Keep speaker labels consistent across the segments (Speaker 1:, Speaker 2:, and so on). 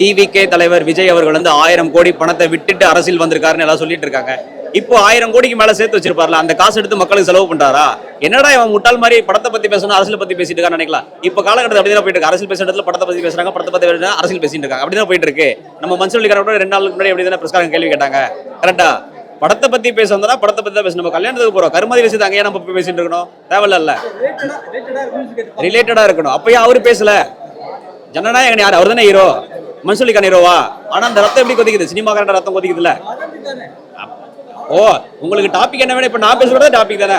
Speaker 1: TVK தலைவர் விஜய் அவர்கள் வந்து ஆயிரம் கோடி பணத்தை விட்டுட்டு அரசியல் வந்திருக்காருன்னு எல்லாம் சொல்லிட்டு இருக்காங்க. இப்போ ஆயிரம் கோடிக்கு மேல சேர்த்து வச்சிருப்பார்ல அந்த காசு எடுத்து மக்களுக்கு செலவு பண்றாரா? என்னடா இவன் முட்டாள் மாதிரி படத்தை பத்தி பேசணும் அரசியல் பத்தி பேசிட்டு இருக்கான்னு நினைக்கலாம். இப்போ காலகட்டத்தில் அப்படிதான் போயிட்டு இருக்கு. அரசியல் பேசுற இடத்துல படத்தை பத்தி பேசுறாங்க படத்தை பத்தி பேசுறாங்க, அரசியல் பேசிட்டு இருக்காங்க. அப்படிதான் போயிட்டு இருக்கு. நம்ம மனுஷன் கூட ரெண்டு நாளுக்கு முன்னாடி அப்படி தானே பிரஸ்காரங்க கேள்வி கேட்டாங்க. கரெக்டா படத்தை பத்தி பேச வந்தா படத்தை பத்தி தான் பேசணும். நம்ம கல்யாணத்துக்கு போறோம். கருமாதி விஷயத்தை அங்கேயே நம்ம பேசிட்டு இருக்கணும். தேவையில்ல ரிலேட்டடா இருக்கணும். அப்பயே அவரு பேசல. ஜனநாயகன் யார்? அவர் தானே ஹீரோ மன்சூலிக்கான ஹீரோவா ஆனா அந்த ரத்தம் எப்படி கொதிக்குது? சினிமாக்காரன் ரத்தம் கொதிக்குதுல்ல? ஓ உங்களுக்கு டாபிக் என்ன வேணும்? இப்ப நான் பேசுறது டாபிக் தானே?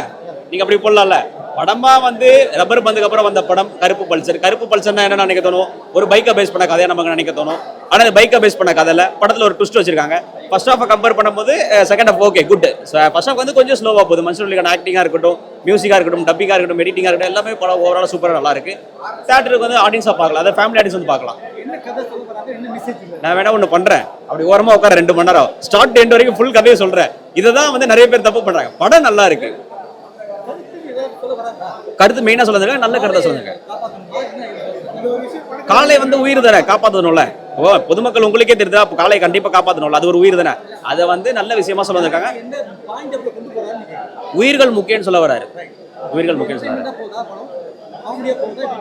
Speaker 1: நீங்க அப்படி போடலாம்ல? படமா வந்து ரப்பர் பந்துக்கு அப்புறம் வந்த படம் கருப்பு பல்சர். கருப்பு பல்சர்னா என்ன நினைக்க தோணும்? ஒரு பைக்கை பேஸ் பண்ண கதையா நமக்கு நினைக்க தோணும். ஆனா இந்த பைக்கை பேஸ் பண்ண கதையில படத்துல ஒரு ட்விஸ்ட் வச்சிருக்காங்க. ஃபர்ஸ்ட் ஹாஃப் கம்பேர் பண்ணும்போது second half okay good first half வந்து கொஞ்சம் ஸ்லோவா போகுது. மனுஷனுக்கான ஆக்டிங்கா இருக்கட்டும் மியூசிக்கா இருக்கட்டும் டப்பிங்கா இருக்கட்டும் எடிட்டிங்கா இருக்கட்டும் எல்லாமே படம் ஓவரால் சூப்பரா நல்லா இருக்கு. தேட்டருக்கு வந்து ஆடியன்ஸா பார்க்கலாம். அதாவது ஃபேமிலி ஆடியன்ஸ் வந்து பார்க்கலாம். நான் வேணா ஒண்ணு பண்றேன். அப்படி ஓரமா உட்கார ரெண்டு மணி நேரம் ஸ்டார்ட் எண்ட் வரைக்கும் ஃபுல் கதையை சொல்றேன். இதை தான் வந்து நிறைய பேர் தப்பு பண்றாங்க. படம் நல்லா இருக்கு. கருத்து மெயினா சொல்லுங்க நல்ல கருத்தை சொல்லுங்க. காலை வந்து உயிர் தானே காப்பாற்றணும்ல ஓ பொதுமக்கள் உங்களுக்கே தெரியுதா? அப்போ காலை கண்டிப்பா காப்பாற்றணும்ல அது ஒரு உயிர் தானே? அதை வந்து நல்ல விஷயமா சொல்ல வந்திருக்காங்க உயிர்கள் முக்கியம்னு சொல்ல வராரு. உயிர்கள் முக்கியம் சொல்ல வராரு.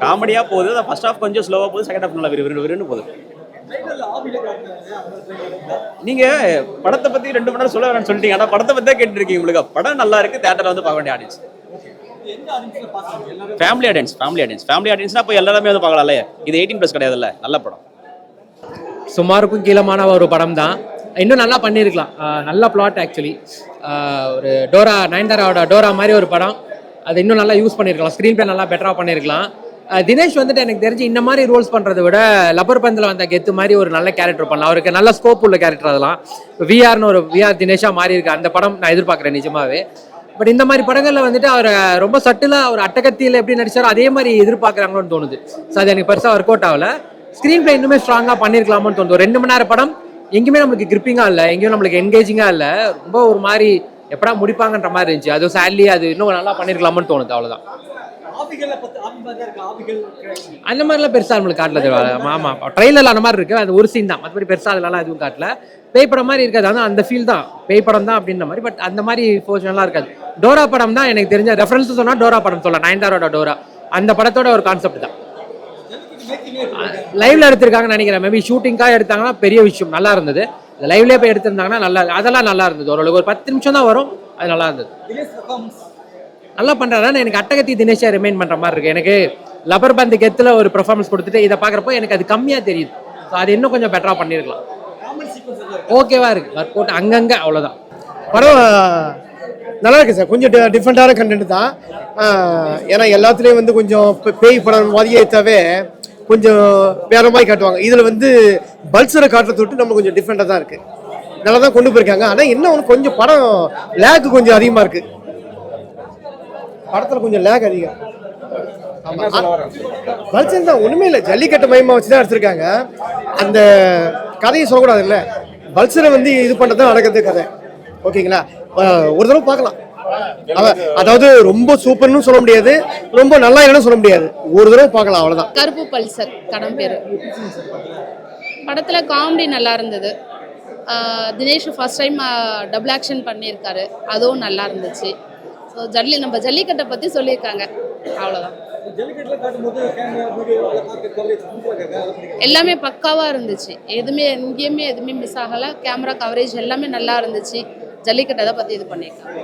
Speaker 1: காமெடியா போகுது. ஃபர்ஸ்ட் ஹாஃப் கொஞ்சம் ஸ்லோவா போகுது செகண்ட் ஹாஃப் நல்லா விரு விருன்னு போகுது. நீங்க படத்தை பத்தி ரெண்டு மணி நேரம் சொல்ல வேணாம்னு சொல்லிட்டீங்க. ஆனா படத்தை பத்தி தான் கேட்டு இருக்கீங்க உங்களுக்கு. படம் நல்லா இருக்கு தேட்டர்ல வந்து பார்க்க வேண்டிய audience family audience family audience family ஆடியன்ஸ்னா இப்போ எல்லாருமே வந்து பார்க்கலாம்ல? இது எயிட்டீன் ப்ளஸ் கிடையாதுல்ல? நல்ல படம்.
Speaker 2: சுமாருக்கும் கீழமான ஒரு படம் தான் இன்னும் நல்லா பண்ணியிருக்கலாம். நல்ல பிளாட் ஆக்சுவலி ஒரு டோரா நயன்தாராவோட டோரா மாதிரி ஒரு படம். அது இன்னும் நல்லா யூஸ் பண்ணியிருக்கலாம். ஸ்க்ரீன் பிளே நல்லா பெட்டராக பண்ணியிருக்கலாம். தினேஷ் வந்துட்டு எனக்கு தெரிஞ்சு இந்த மாதிரி ரோல்ஸ் பண்ணுறதை விட லப்பர் பந்தில் வந்த கெத்து மாதிரி ஒரு நல்ல கேரக்டர் பண்ணலாம். அவருக்கு நல்ல ஸ்கோப் உள்ள கேரக்டர் அதெல்லாம். விஆர்னு ஒரு விஆர் தினேஷாக மாறி இருக்கு அந்த படம் நான் எதிர்பார்க்குறேன் நிஜமாவே. பட் இந்த மாதிரி படங்களில் வந்துட்டு அவரை ரொம்ப சட்டிலாக அவர் அட்டகத்தியில் எப்படி நடிச்சாரோ அதே மாதிரி எதிர்பார்க்குறாங்களோன்னு தோணுது. ஸோ அது எனக்கு பெருசாக ஒர்க் அவுட் ஆகல. ஸ்க்ரீன் பிளே இன்னுமே ஸ்ட்ராங்காக பண்ணியிருக்கலாமோன்னு தோணுது. ஒரு ரெண்டு மணி நேரம் படம் எங்கேயுமே நம்மளுக்கு கிரிப்பிங்காக இல்லை எங்கேயும் நம்மளுக்கு என்கேஜிங்காக இல்லை. ரொம்ப ஒரு மாதிரி எப்படா முடிப்பாங்கன்ற மாதிரி இருந்துச்சு. அது சேட்லி அது இன்னும் நல்லா பண்ணியிருக்கலாமோன்னு தோணுது அவ்வளோதான் அந்த மாதிரிலாம் பெருசாக நம்மளுக்கு காட்டல ஆமாம் ட்ரெயிலரில் அந்த மாதிரி இருக்கு. அது ஒரு சீன் தான். மற்றபடி பெருசாக அதெல்லாம் எதுவும் காட்டல. பேய் படம் மாதிரி இருக்காது. ஆனால் அந்த ஃபீல் தான். பேய் படம் தான் அப்படின்ற மாதிரி. பட் அந்த மாதிரி போர்ஷன்லாம் இருக்காது. டோரா படம் தான் எனக்கு தெரிஞ்ச ரெஃபரன்ஸ் சொன்னால் டோரா படம் சொல்லலாம். நயன்தாரோட டோரா. அந்த படத்தோட ஒரு கான்செப்ட் தான். லைவ்ல எடுத்திருக்காங்கன்னு நினைக்கிறேன். மேபி ஷூட்டிங்காக எடுத்தாங்கன்னா பெரிய விஷயம். நல்லா இருந்தது. லைவ்லேயே போய் எடுத்திருந்தாங்கன்னா நல்லா அதெல்லாம் நல்லா இருந்தது. ஓரளவுக்கு ஒரு பத்து நிமிஷம் தான் வரும். அது நல்லா இருந்தது. நல்லா பண்றாரு? எனக்கு அட்டகத்தி தினேஷா ரிமைன் பண்ற மாதிரி இருக்கு. எனக்கு லப்பர் பந்து கெத்துல ஒரு பெர்ஃபார்மன்ஸ் கொடுத்துட்டு இதை பாக்குறப்போ எனக்கு அது கம்மியா தெரியுது. ஸோ அது இன்னும் கொஞ்சம் பெட்டரா பண்ணிருக்கலாம் ஓகேவா இருக்கு? ஒர்க் அவுட் அங்கங்க அவ்வளவுதான்.
Speaker 3: படம் நல்லா இருக்கு சார். கொஞ்சம் டிஃப்ரெண்ட்டான கண்டென்ட் தான். ஏன்னா எல்லாத்துலேயும் வந்து கொஞ்சம் பேய் படம் மாதிரியே தவிர கொஞ்சம் வேற மாதிரி காட்டுவாங்க. இதில் வந்து பல்சரை காட்டுறத விட்டு நம்ம கொஞ்சம் டிஃப்ரெண்ட்டாக தான் இருக்கு. நல்லா தான் கொண்டு போயிருக்காங்க. ஆனால் என்ன ஒன்று கொஞ்சம் படம் லேக் கொஞ்சம் அதிகமாக இருக்கு. படத்தில் கொஞ்சம் லேக் அதிகம். பல்சன் தான் ஒன்றுமே இல்லை. ஜல்லிக்கட்டு மையமாக வச்சு தான் எடுத்திருக்காங்க. அந்த கதையை சொல்லக்கூடாதுல்ல. பல்சரை வந்து இது பண்ணுறது தான் நடக்கிறது கதை. ஓகேங்களா? ஒரு தடவை பார்க்கலாம். அதாவது ரொம்ப சூப்பர்னு சொல்ல முடியாது. ரொம்ப நல்லா இல்லைன்னு சொல்ல முடியாது. ஒரு தடவை பார்க்கலாம் அவ்வளவுதான்.
Speaker 4: கருப்பு பல்சர் படம் பேர். படத்தில் காமெடி நல்லா இருந்தது. Dinesh first time double action பண்ணியிருக்காரு. அதுவும் நல்லா இருந்துச்சு. ஸோ ஜல்லி நம்ம ஜல்லிக்கட்டை பற்றி சொல்லியிருக்காங்க. அவ்வளோதான் எல்லாமே பக்காவாக இருந்துச்சு. எதுவுமே எங்கேயுமே எதுவுமே மிஸ் ஆகலை. கேமரா கவரேஜ் எல்லாமே நல்லா இருந்துச்சு. ஜல்லிக்கட்டை தான் பற்றி இது பண்ணியிருக்காங்க.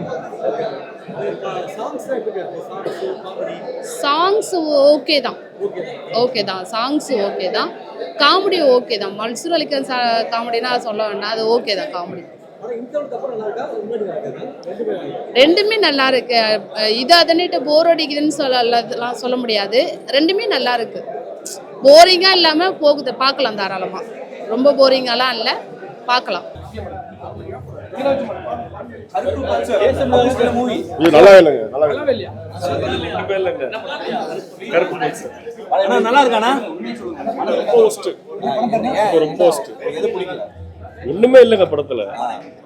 Speaker 4: சாங்ஸ் ஓகே தான். ஓகே தான். சாங்ஸ் ஓகே தான். காமெடி ஓகே தான். மல்சூர் அலிகன் காமெடினா சொல்ல வேண்டாம். அது ஓகே தான் காமெடி ரெண்டுமே நல்லா இருக்கு? இது அதனிட்டு போர் அடிக்குதுன்னு சொல்லலாம் சொல்ல முடியாது. ரெண்டுமே நல்லா இருக்கு. போரிங்கா இல்லாம போகுது. பார்க்கலாம் தாராளமா. ரொம்ப போரிங்காலாம் இல்லை. பார்க்கலாம்.
Speaker 5: இது நல்லா இல்லைங்க. நல்லா இல்லையா கருப்பு பல்சர்
Speaker 6: நல்லா இருக்கானா
Speaker 5: ரொம்ப ஒஸ்ட் ரொம்ப ஒஸ்ட் ஒண்ணுமே இல்லைங்க படத்துல.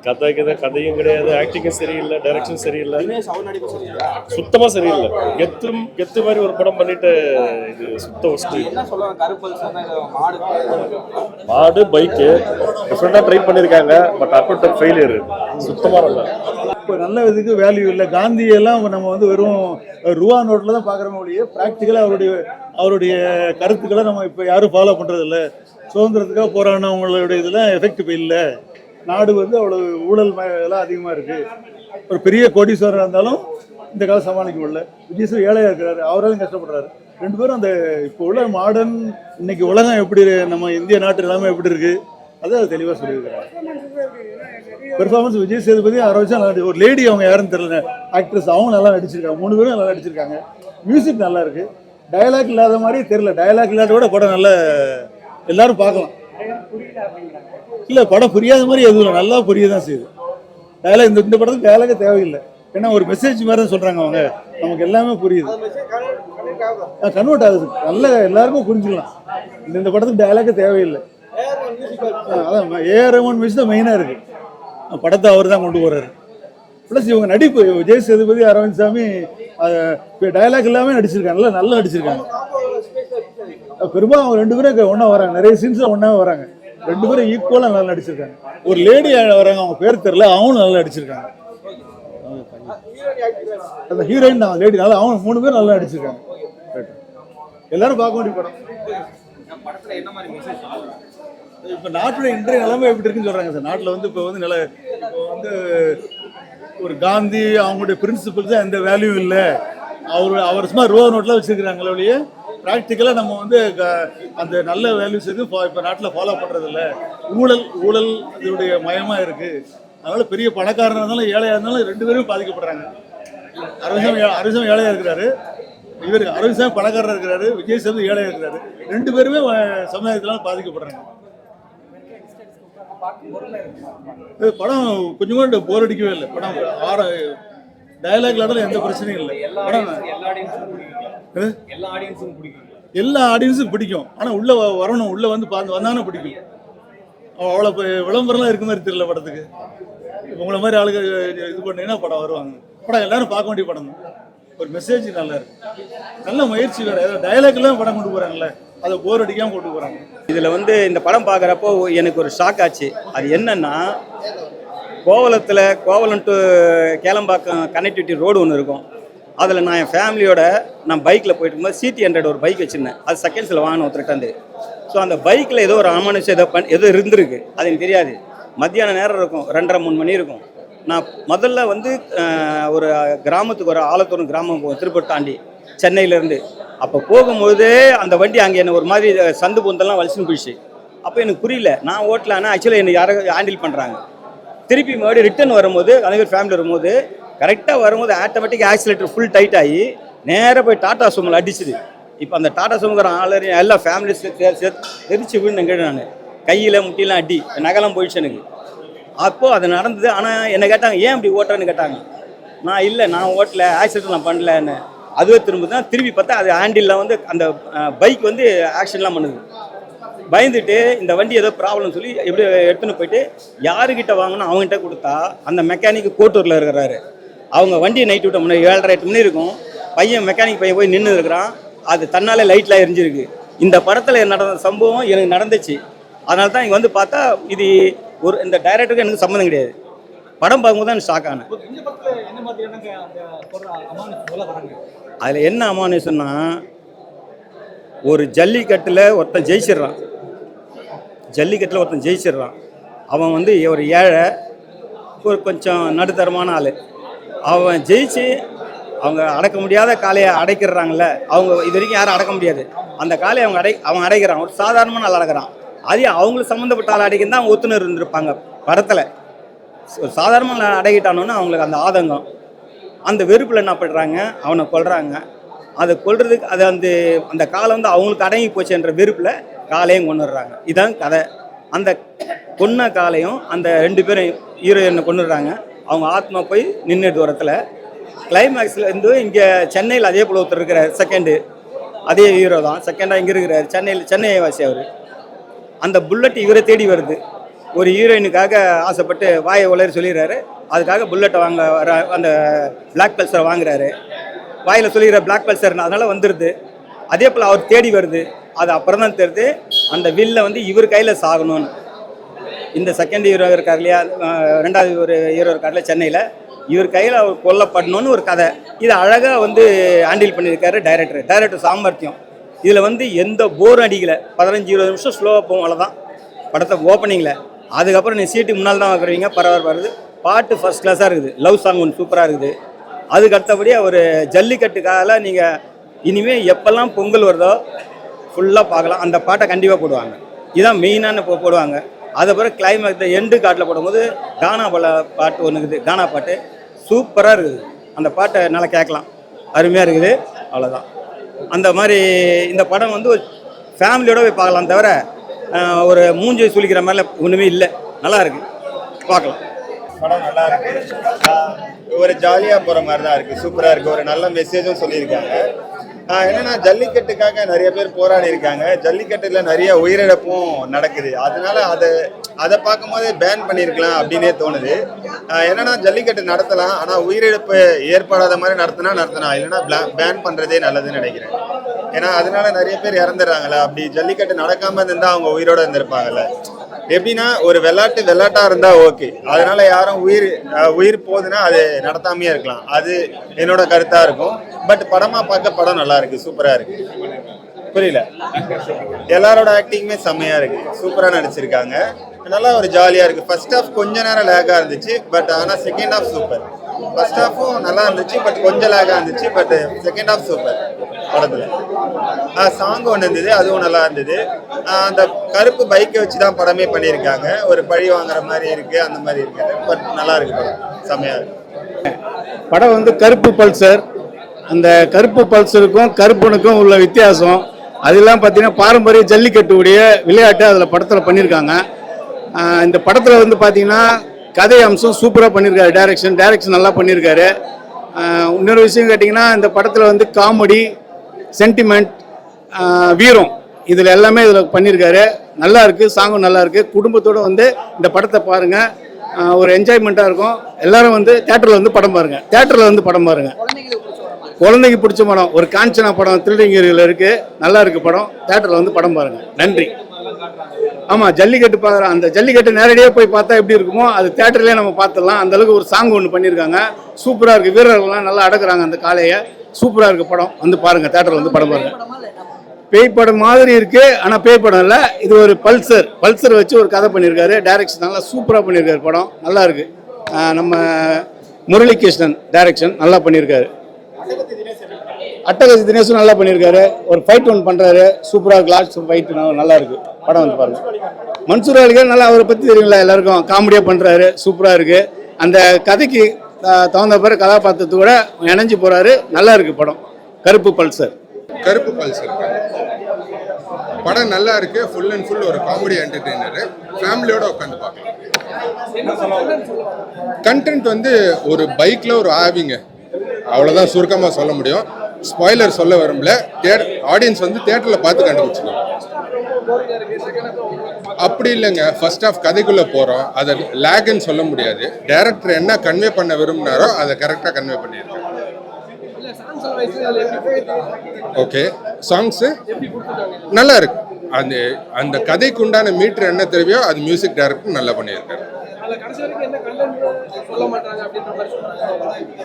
Speaker 5: கதை கதை கதையும் கிடையாது ஆக்டிங்கும் சரியில்லை டைரக்ஷன் சரியில்லை. சுத்தமா சரியில்லை. கெத்தும் கெத்து மாதிரி ஒரு படம் பண்ணிட்டு இது சுத்த ஒஸ்ட்
Speaker 6: என்ன சொல்லுவாங்க கருப்பல் சொன்ன மாடு.
Speaker 5: பைக்கு டிஃப்ரெண்டா ட்ரை பண்ணிருக்காங்க பட் அப்பட்ட ஃபெயிலியர் சுத்தமா இல்லை.
Speaker 7: இப்போ நல்ல இதுக்கு வேல்யூ இல்லை. காந்தி எல்லாம் நம்ம வந்து வெறும் ரூபா நோட்டில் தான் பார்க்குறோமே ஒழிய ப்ராக்டிக்கலாக அவருடைய அவருடைய கருத்துக்களை நம்ம இப்போ யாரும் ஃபாலோ பண்ணுறது இல்லை சுதந்திரத்துக்காக போராடினவங்களுடைய இதெல்லாம் எஃபெக்ட் இப்போ இல்லை. நாடு வந்து அவ்வளோ ஊழல் எல்லாம் இதெல்லாம் அதிகமாக இருக்குது ஒரு பெரிய கோடீஸ்வரர் இருந்தாலும் இந்த காலம் சமாளிக்க முடியல. விஜய் ஏழையாக இருக்கிறாரு. அவராலும் கஷ்டப்படுறாரு. ரெண்டு பேரும் அந்த இப்போ உள்ள மாடர்ன் இன்னைக்கு உலகம் எப்படி நம்ம இந்திய நாட்டு நிலைமை எப்படி இருக்குது அதை அவர் தெளிவாக சொல்லியிருக்கிறார். பெர்ஃபார்மன்ஸ் விஜய் சேதுபதி ஆரம்பிச்சா நல்லா ஒரு லேடி அவங்க யாருன்னு தெரியல. ஆக்ட்ரஸ் அவங்க நல்லா நடிச்சிருக்காங்க. மூணு பேரும் நல்லா நடிச்சிருக்காங்க. மியூசிக் நல்லா இருக்கு. டயலாக் இல்லாத மாதிரி தெரியல. டயலாக் இல்லாத விட படம் நல்ல எல்லாரும் பார்க்கலாம். இல்ல படம் புரியாத மாதிரி எதுவும் இல்லை. நல்லா புரிய தான் செய்யுது. டயலாக் இந்த இந்த படத்துக்கு டயலாகே தேவையில்லை. ஏன்னா ஒரு மெசேஜ் மாதிரி தான் சொல்றாங்க அவங்க. நமக்கு எல்லாமே புரியுது. கன்வெர்ட் ஆகுது. நல்ல எல்லாருக்கும் புரிஞ்சுக்கலாம். இந்த இந்த படத்துக்கு டயலாகே தேவையில்லை. அதான் ஏஆர் ரஹ்மான் மியூசிக் தான் மெயினாக இருக்கு. படத்தை அவர் தான் கொண்டு போறாரு. ப்ளஸ் இவங்க நடிப்பு விஜய் சேதுபதி அரவிந்த் சாமி டயலாக் இல்லாமல் நடிச்சிருக்காங்க. நல்லா நல்லா நடிச்சிருக்காங்க. பெரும்பாலும் அவங்க ரெண்டு பேரும் ஒன்றா வராங்க. நிறைய சீன்ஸில் ஒன்றா வராங்க. ரெண்டு பேரும் ஈக்குவலாக நல்லா நடிச்சிருக்காங்க. ஒரு லேடி வராங்க அவங்க பேர் தெரில அவங்களும் நல்லா நடிச்சிருக்காங்க. அந்த ஹீரோயின் தான் லேடி நல்லா அவங்க மூணு பேரும் நல்லா நடிச்சிருக்காங்க. எல்லாரும் பார்க்க வேண்டிய படம். இப்போ நாட்டுடைய இன்றைய நிலைமை எப்படி இருக்குன்னு சொல்கிறாங்க சார். நாட்டில் வந்து இப்போ வந்து நில இப்போ வந்து ஒரு காந்தி அவங்களுடைய பிரின்சிபல் தான் எந்த வேல்யூ இல்லை. அவர் அவர் சும்மா ரூபா நோட்டில் வச்சிருக்கிறாங்களே ஒழிய ப்ராக்டிக்கலாக நம்ம வந்து அந்த நல்ல வேல்யூஸ் எதுவும் இப்போ நாட்டில் ஃபாலோ பண்ணுறது இல்ல ஊழல் ஊழல் இதனுடைய மயமாக இருக்குது அதனால பெரிய பணக்காரனாக இருந்தாலும் ஏழையாக இருந்தாலும் ரெண்டு பேரும் பாதிக்கப்படுறாங்க. அரவிந்தம் அரவிந்தம் ஏழையாக இருக்கிறாரு. இவர் அரவிந்த் சாமி பணக்காரராக இருக்கிறாரு. விஜய் சேது ஏழையாக இருக்கிறாரு. ரெண்டு பேருமே சமுதாயத்தினால பாதிக்கப்படுறாங்க. படம் கொஞ்சம் கூட போர் அடிக்கவே இல்லை. படம் ஆற டயலாக் இல்லாத எந்த பிரச்சனையும் இல்லை. படம்
Speaker 6: எல்லா ஆடியன்ஸும் பிடிக்கும்? எல்லா ஆடியன்ஸும் பிடிக்கும்.
Speaker 7: எல்லா ஆடியன்ஸும் பிடிக்கும். ஆனால் உள்ள வ- வரணும். உள்ள வந்து பார்த்து வந்தாங்கன்னா பிடிக்கும். அவ்வளோ விளம்பரம்லாம் இருக்க மாதிரி தெரியல படத்துக்கு. உங்களை மாதிரி ஆளுங்க இது பண்ணீங்கன்னா படம் வருவாங்க. படம் எல்லாரும் பார்க்க வேண்டிய படம் தான். ஒரு மெசேஜ் நல்லா இருக்கு. நல்ல முயற்சி வேற. ஏதோ டயலாக் எல்லாம் படம் கொண்டு போறாங்கல்ல. அதை போர் அடிக்காம கொண்டு போறாங்க.
Speaker 8: இதில் வந்து இந்த படம் பார்க்குறப்போ எனக்கு ஒரு ஷாக் ஆச்சு. அது என்னன்னா கோவலத்தில் Kovalam to Kelambakkam connectivity road ஒன்று இருக்கும். அதில் நான் என் ஃபேமிலியோட நான் பைக்கில் போயிட்டு இருக்கும்போது சிடி ஹண்ட்ரட் ஒரு பைக் வச்சுருந்தேன். அது செகண்ட்ஸில் வாங்கின ஒருத்தர்கிட்ட ஸோ அந்த பைக்கில் ஏதோ ஒரு அமானுஷம் ஏதோ பண் ஏதோ இருந்திருக்கு. அது எனக்கு தெரியாது. மத்தியான நேரம் இருக்கும். ரெண்டரை மூணு மணி இருக்கும். நான் முதல்ல வந்து ஒரு கிராமத்துக்கு ஒரு ஆலத்தூர் கிராமம் திருப்பூர் தாண்டி சென்னையிலேருந்து அப்போ போகும்போதே அந்த வண்டி அங்கே என்ன ஒரு மாதிரி சந்து பொந்தெல்லாம் வலிச்சுன்னு போயிடுச்சு. அப்போ எனக்கு புரியல. நான் ஓட்டலான்னா ஆக்சுவலாக என்னை யாரும் ஹேண்டில் பண்ணுறாங்க திருப்பி மறுபடியும் ரிட்டர்ன் வரும்போது அதே ஃபேமிலி வரும்போது கரெக்டாக வரும்போது ஆட்டோமேட்டிக் ஆக்சிலேட்டர் ஃபுல் டைட் ஆகி நேராக போய் டாடா சுமல் அடிச்சுது. இப்போ அந்த டாடா சுமங்கிற ஆளர் எல்லா ஃபேமிலி தெரிச்சு கேட்டேன் நான். கையில் முட்டிலாம் அடி நகலம் போயிடுச்சு எனக்கு. அப்போது அது நடந்தது. ஆனால் என்னை கேட்டாங்க ஏன் அப்படி ஓட்டுறேன்னு கேட்டாங்க. நான் இல்லை நான் ஓட்டல ஆக்சிடென்ட் நான் பண்ணலன்னு. அதுவே திரும்ப தான் திரும்பி பார்த்தா அது ஹேண்டில் வந்து அந்த பைக் வந்து ஆக்ஷன்லாம் பண்ணுது. பயந்துட்டு இந்த வண்டி ஏதோ ப்ராப்ளம் சொல்லி எப்படி எடுத்துன்னு போயிட்டு யாருக்கிட்ட வாங்கணும்? அவங்ககிட்ட கொடுத்தா அந்த மெக்கானிக் கோட்டூரில் இருக்கிறாரு. அவங்க வண்டியை நைட் விட்ட முன்னாடி ஏழரை எட்டு மணி இருக்கும். பையன் மெக்கானிக் பையன் போய் நின்று இருக்கிறான். அது தன்னாலே லைட்லாம் எரிஞ்சிருக்கு. இந்த படத்தில் நடந்த சம்பவம் எனக்கு நடந்துச்சு. அதனால தான் இங்கே வந்து பார்த்தா இது ஒரு இந்த டைரக்டருக்கு எனக்கு சம்மந்தம் கிடையாது. படம் பார்க்கும்போது தான் ஷாக் ஆனேன். அதில் என்ன அமானுஷம்னா ஒரு ஜல்லிக்கட்டில் ஒருத்தன் ஜெயிச்சிடுறான். ஜல்லிக்கட்டில் ஒருத்தன் ஜெயிச்சிடுறான். அவன் வந்து ஒரு ஏழை ஒரு கொஞ்சம் நடுத்தரமான ஆள். அவன் ஜெயிச்சு அவங்க அடக்க முடியாத காளையை அடைக்கிறாங்கல்ல அவங்க இது வரைக்கும் யாரும் அடக்க முடியாது. அந்த காளையை அவங்க அடை அவன் அடைக்கிறான் ஒரு சாதாரணமான ஆள் அடக்கிறான். அதே அவங்களுக்கு சம்மந்தப்பட்ட ஆள் அடைக்கிறது தான் ஒத்துணர் இருந்திருப்பாங்க படத்தில். ஒரு சாதாரணமாக அடக்கிட்டானோன்னு அவங்களுக்கு அந்த ஆதங்கம். அந்த வெறுப்பில் என்ன பண்ணுறாங்க அவனை கொள்கிறாங்க அதை கொள்றதுக்கு அது அந்த அந்த காலம் வந்து அவங்களுக்கு அடங்கி போச்சுன்ற வெறுப்பில் காலையும் கொண்டுடுறாங்க இதான் கதை. அந்த கொன்ன காலையும் அந்த ரெண்டு பேரும் ஹீரோயினை கொண்டுடுறாங்க அவங்க ஆத்மா போய் நின்று தூரத்தில் கிளைமேக்ஸில் இருந்து இங்கே சென்னையில் அதே போல் ஒருத்தர் இருக்கிறார் செகண்டு அதே ஹீரோ தான். செகண்டாக இங்கே இருக்கிறார் சென்னையில் சென்னை வாசி அவர். அந்த புல்லட் இவரை தேடி வருது. ஒரு ஹீரோயினுக்காக ஆசைப்பட்டு வாயை உளறி சொல்லிடுறாரு. அதுக்காக புல்லட்டை வாங்க வர அந்த பிளாக் பல்சரை வாங்குறாரு. வாயில் சொல்லிடுற பிளாக் பல்சர் அதனால் வந்துடுது அதே போல் அவர் தேடி வருது. அது அப்புறம் தான் தெரிஞ்சு அந்த வில்ல வந்து இவர் கையில் சாகணும்னு. இந்த செகண்ட் ஹீரோ இருக்கார் இல்லையா? ரெண்டாவது ஒரு ஹீரோ இருக்கார்ல சென்னையில்? இவர் கையில் அவர் கொல்லப்படணும்னு ஒரு கதை. இது அழகாக வந்து ஹேண்டில் பண்ணியிருக்காரு டைரக்டர் டைரக்டர் சாமர்த்தியம். இதில் வந்து எந்த போரும் அடிக்கலை. பதினஞ்சு இருபது நிமிஷம் ஸ்லோவாக போகும் அவ்வளோதான் படத்தை ஓப்பனிங்கில் அதுக்கப்புறம் நீ சீட்டு முன்னால் தான் வைக்கிறீங்க பரவாயில்ல வருது. பாட்டு ஃபஸ்ட் கிளாஸாக இருக்குது. லவ் சாங் ஒன்று சூப்பராக இருக்குது. அதுக்கு அடுத்தபடியாக ஒரு ஜல்லிக்கட்டுக்காக நீங்கள் இனிமேல் எப்போல்லாம் பொங்கல் வருதோ ஃபுல்லாக பார்க்கலாம். அந்த பாட்டை கண்டிப்பாக போடுவாங்க. இதான் மெயினான போ போடுவாங்க. அதுக்கப்புறம் கிளைமேக்ஸ் எண்டு காட்டில் போடும்போது கானா பல பாட்டு ஒன்று இருக்குது. கானா பாட்டு. சூப்பராக இருக்குது. அந்த பாட்டை நல்லா கேட்கலாம். அருமையாக இருக்குது. அவ்வளோதான் அந்த மாதிரி இந்த படம் வந்து ஒரு போய் பார்க்கலாம் தவிர ஒரு மூஞ்சி சுளிக்கிற மாதிரிலாம் ஒன்றுமே இல்லை. நல்லா இருக்கு. பார்க்கலாம்.
Speaker 9: படம் நல்லா இருக்கு. ஒரு ஜாலியாக போகிற மாதிரி தான் இருக்குது சூப்பராக இருக்குது ஒரு நல்ல மெசேஜும் சொல்லியிருக்காங்க. என்னன்னா ஜல்லிக்கட்டுக்காக நிறைய பேர் போராடி இருக்காங்க. ஜல்லிக்கட்டுல நிறைய உயிரிழப்பும் நடக்குது. அதனால அதை அதை பார்க்கும்போது பேன் பண்ணியிருக்கலாம் அப்படின்னே தோணுது. என்னன்னா ஜல்லிக்கட்டு நடத்தலாம். ஆனா உயிரிழப்பு ஏற்படாத மாதிரி நடத்தினா நடத்தலாம். இல்லைன்னா பேன் பண்றதே நல்லதுன்னு நினைக்கிறேன். ஏன்னா அதனால நிறைய பேர் இறந்துடுறாங்கல்ல அப்படி ஜல்லிக்கட்டு நடக்காம இருந்தா அவங்க உயிரோட இருந்திருப்பாங்கல்ல. எப்படின்னா ஒரு விளையாட்டு விளையாட்டா இருந்தா ஓகே அதனால யாரும் உயிர் உயிர் போகுதுன்னா அது நடத்தாமையே இருக்கலாம். அது என்னோட கருத்தா இருக்கும். பட் படமா பார்க்க படம் நல்லா இருக்கு சூப்பரா இருக்கு. புரியல? எல்லாரோட ஆக்டிங்குமே செம்மையா இருக்கு. சூப்பரா நடிச்சிருக்காங்க. நல்லா ஒரு ஜாலியா இருக்கு. ஃபர்ஸ்ட் ஹாஃப் கொஞ்ச நேரம் லேகா இருந்துச்சு பட் ஆனா செகண்ட் ஹாஃப் சூப்பர் ஃபர்ஸ்ட் ஹாஃபும் நல்லா இருந்துச்சு பட் கொஞ்சம் லேகா இருந்துச்சு பட் செகண்ட் ஹாஃப் சூப்பர் படத்தில். சாங் ஒன்று இருந்தது அதுவும் நல்லா இருந்தது. அந்த கருப்பு பைக்கை வச்சு தான் படமே பண்ணியிருக்காங்க. ஒரு பழி வாங்குற மாதிரி இருக்குது அந்த மாதிரி இருக்குது பட் நல்லா இருக்கு படம். செம்மையாக இருக்கு.
Speaker 10: படம் வந்து கருப்பு பல்சர் அந்த கருப்பு பல்சருக்கும் கருப்பனுக்கும் உள்ள வித்தியாசம். அதெல்லாம் பார்த்தீங்கன்னா பாரம்பரிய ஜல்லிக்கட்டுடைய விளையாட்டு அதில் படத்தில் பண்ணியிருக்காங்க. இந்த படத்தில் வந்து பார்த்தீங்கன்னா கதை அம்சம் சூப்பராக பண்ணியிருக்காரு. டைரக்ஷன் டைரக்ஷன் நல்லா பண்ணியிருக்காரு. இன்னொரு விஷயம் கேட்டிங்கன்னா இந்த படத்தில் வந்து காமெடி சென்டிமெண்ட் வீரம். இதில் எல்லாமே இதில் பண்ணியிருக்காரு நல்லா இருக்குது சாங்கும் நல்லா இருக்குது குடும்பத்தோடு வந்து இந்த படத்தை பாருங்கள் ஒரு என்ஜாய்மெண்ட்டாக இருக்கும். எல்லாரும் வந்து தேட்டரில் வந்து படம் பாருங்கள் தேட்டரில் வந்து படம் பாருங்கள் குழந்தைக்கு பிடிச்ச படம். ஒரு காஞ்சனா படம் திருடங்கிரியில் இருக்குது நல்லா இருக்குது படம். தேட்டரில் வந்து படம் பாருங்கள் நன்றி. ஆமாம் ஜல்லிக்கட்டு பார்க்குறோம் அந்த ஜல்லிக்கட்டு நேரடியாக போய் பார்த்தா எப்படி இருக்குமோ அது தேட்டர்லேயே நம்ம பார்த்துடலாம். அந்த அளவுக்கு ஒரு சாங் ஒன்று பண்ணியிருக்காங்க சூப்பராக இருக்குது வீரர்கள்லாம் நல்லா அடக்குறாங்க அந்த காளையை. சூப்பராக இருக்கு படம். வந்து பாருங்க தேட்டரில் வந்து படம் பாருங்க. பேய் படம் மாதிரி இருக்கு ஆனால் பேய் படம் இல்லை. இது ஒரு பல்சர். பல்சர் வச்சு ஒரு கதை பண்ணியிருக்காரு டைரக்ஷன் நல்லா சூப்பராக பண்ணியிருக்காரு படம். நல்லா இருக்கு. நம்ம முரளிகிருஷ்ணன் டைரக்ஷன் நல்லா பண்ணியிருக்காரு அட்டகசி தினேஷும் நல்லா பண்ணியிருக்காரு ஒரு ஃபைட் ஒன்று பண்ணுறாரு சூப்பராக இருக்கு. லாஸ்ட் ஃபைட் நல்லா இருக்கு. படம் வந்து பாருங்க. மன்சூர் அலிகான் நல்லா அவரை பற்றி தெரியுங்களா எல்லாருக்கும். காமெடியாக பண்ணுறாரு சூப்பராக இருக்கு. அந்த கதைக்கு தகுந்த பிற கதாபாத்திரத்தோட இணைஞ்சு போறாரு. நல்லா இருக்கு படம். கருப்பு பல்சர்
Speaker 11: கருப்பு பல்சர் படம் நல்லா இருக்கு. ஃபுல் அண்ட் ஃபுல் ஒரு காமெடி என்டர்டெய்னர் ஃபேமிலியோட உட்காந்து பார்க்கலாம். கண்டென்ட் வந்து ஒரு பைக்கில் ஒரு ஆவிங்க. அவ்வளோதான் சுருக்கமாக சொல்ல முடியும். ஸ்பாய்லர் சொல்ல விரும்பல. தேட் ஆடியன்ஸ் வந்து தேட்டரில் பார்த்து கண்டுபிடிச்சிக்கணும் அப்படி இல்லைங்க. ஃபர்ஸ்ட் ஆஃப் கதைக்குள்ளே போகிறோம் அதை லேக்னு சொல்ல முடியாது. டேரக்டர் என்ன கன்வே பண்ண விரும்பினாரோ அதை கரெக்டாக கன்வே பண்ணியிருக்காரு. ஓகே சாங்ஸு நல்லா இருக்கு. அந்த அந்த கதைக்கு உண்டான மீட்டர் என்ன தேவையோ அது மியூசிக் டைரக்டர் நல்லா பண்ணியிருக்காரு.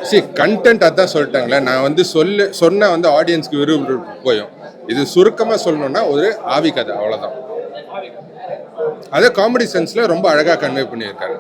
Speaker 11: சி கண்டென்ட் அதான் சொல்லிட்டாங்களே. நான் வந்து சொல்ல சொன்ன வந்து ஆடியன்ஸ்க்கு விரும்ப போயும். இது சுருக்கமாக சொல்லணும்னா ஒரு ஆவி கதை அவ்வளோதான் அதே காமெடி சென்ஸில் ரொம்ப அழகாக கன்வே பண்ணியிருக்காரு.